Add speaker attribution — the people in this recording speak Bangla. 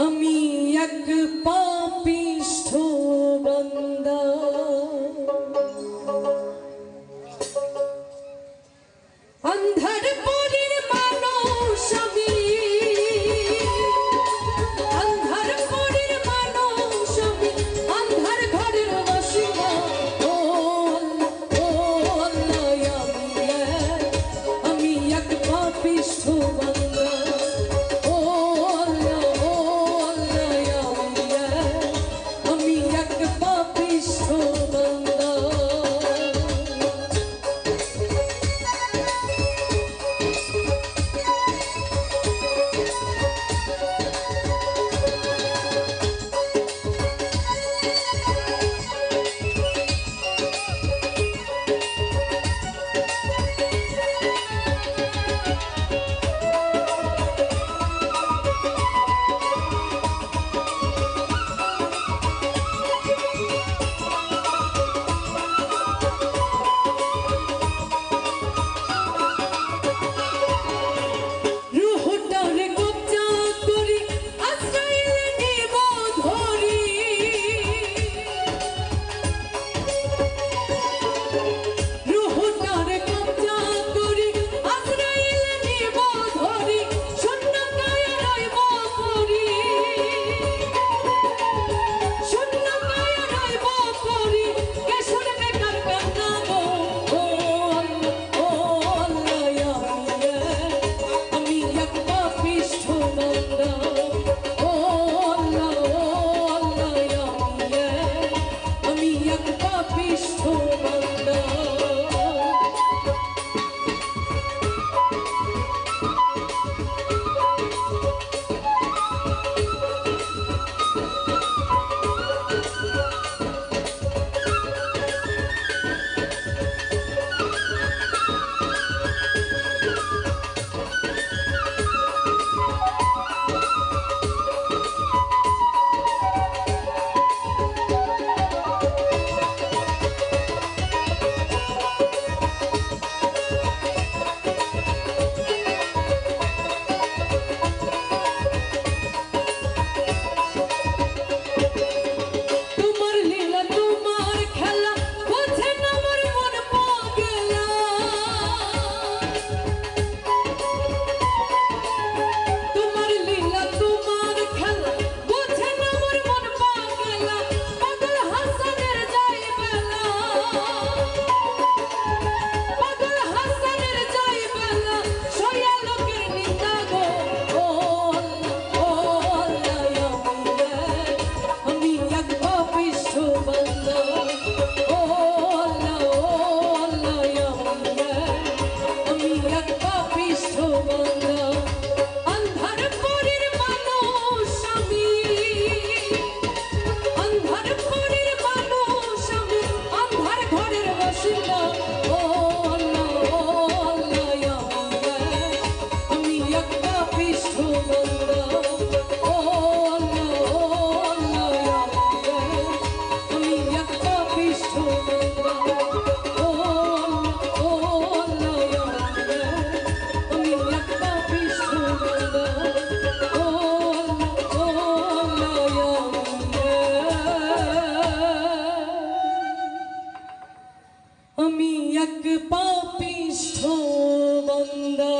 Speaker 1: अमी यज्ञ पापिष्ठ আমি এক পাপিষ্ঠ বান্দা